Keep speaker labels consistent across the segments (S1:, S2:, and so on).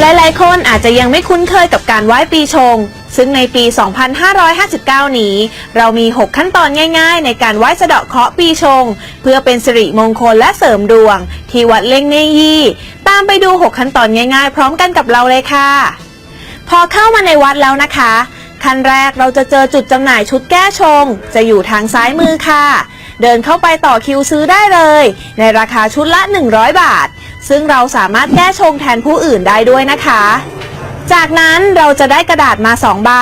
S1: หลายๆ คนอาจจะยังไม่คุ้นเคยกับการไหว้ปีชง ซึ่งในปี 2559 นี้ เรามี 6 ขั้นตอนง่ายๆ ในการไหว้สะเดาะเคราะห์ปีชง เพื่อเป็นสิริมงคลและเสริมดวง ที่วัดเล่งเนยี่ ตามไปดู 6 ขั้นตอนง่ายๆ พร้อมกันกับเราเลยค่ะ พอเข้ามาในวัดแล้วนะคะ ขั้นแรกเราจะเจอจุดจำหน่ายชุดแก้ชง จะอยู่ทางซ้ายมือค่ะ เดินเข้าไปต่อคิวซื้อได้เลย ในราคาชุดละ 100 บาท ซึ่งเราสามารถแก้ชงแทนผู้อื่นได้ด้วยนะคะ จากนั้นเราจะได้กระดาษมา2ใบ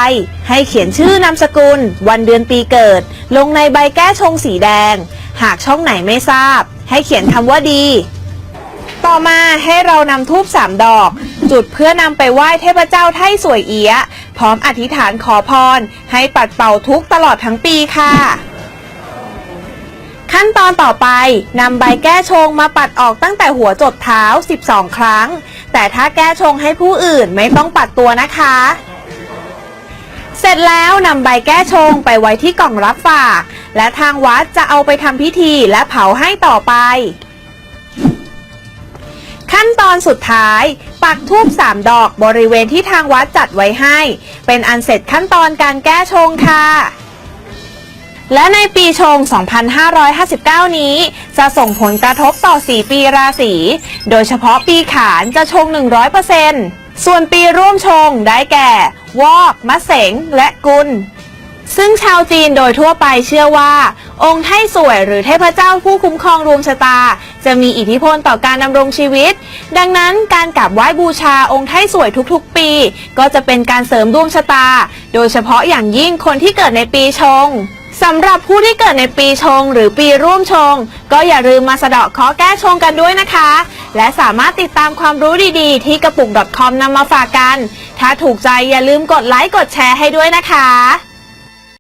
S1: ให้เขียนชื่อนามสกุล วันเดือนปีเกิด ลงในใบแก้ชงสีแดง หากช่องไหนไม่ทราบ ให้เขียนคำว่าดี ต่อมาให้เรานำทูบสามดอก จุดเพื่อนำไปไหว้เทพเจ้าไท่สวยเอียะพร้อมอธิษฐานขอพร ให้ปัดเป่าทุกตลอดทั้งปีค่ะ ขั้นตอนต่อไปนำใบแก้ชงมาปัดออกตั้งแต่หัวจดเท้า 12 ครั้ง แต่ถ้าแก้ชงให้ผู้อื่นไม่ต้องปัดตัวนะคะ เสร็จแล้วนำใบแก้ชงไปไว้ที่กล่องรับฝาก และทางวัดจะเอาไปทำพิธีและเผาให้ต่อไป ขั้นตอนสุดท้าย ปักทูบสามดอกบริเวณที่ทางวัดจัดไว้ให้ เป็นอันเสร็จขั้นตอนการแก้ชงค่ะ และในปีชง 2559 นี้ จะส่งผลกระทบต่อ 4 ปีราศี โดยเฉพาะปีขานจะชง 100%ส่วนปีร่วมชงได้แก่ วอก มะเสง และกุล ซึ่งชาวจีนโดยทั่วไปเชื่อว่า องค์ไท่สวยหรือเทพเจ้าผู้คุ้มครองดวงชะตา จะมีอิทธิพลต่อการดำรงชีวิต ดังนั้นการกราบไหว้บูชาองค์ไท่สวยทุกๆ ปี ก็จะเป็นการเสริมดวงชะตา โดยเฉพาะอย่างยิ่งคนที่เกิดในปีชง สำหรับผู้ที่เกิดในปีชงหรือปีร่วมชง ก็อย่าลืมมาสะเดาะเคราะห์แก้ชงกันด้วยนะคะ และสามารถติดตามความรู้ดีๆ ที่กระปุก .com นำมาฝากกัน ถ้าถูกใจอย่าลืมกดไลค์กดแชร์ให้ด้วยนะคะ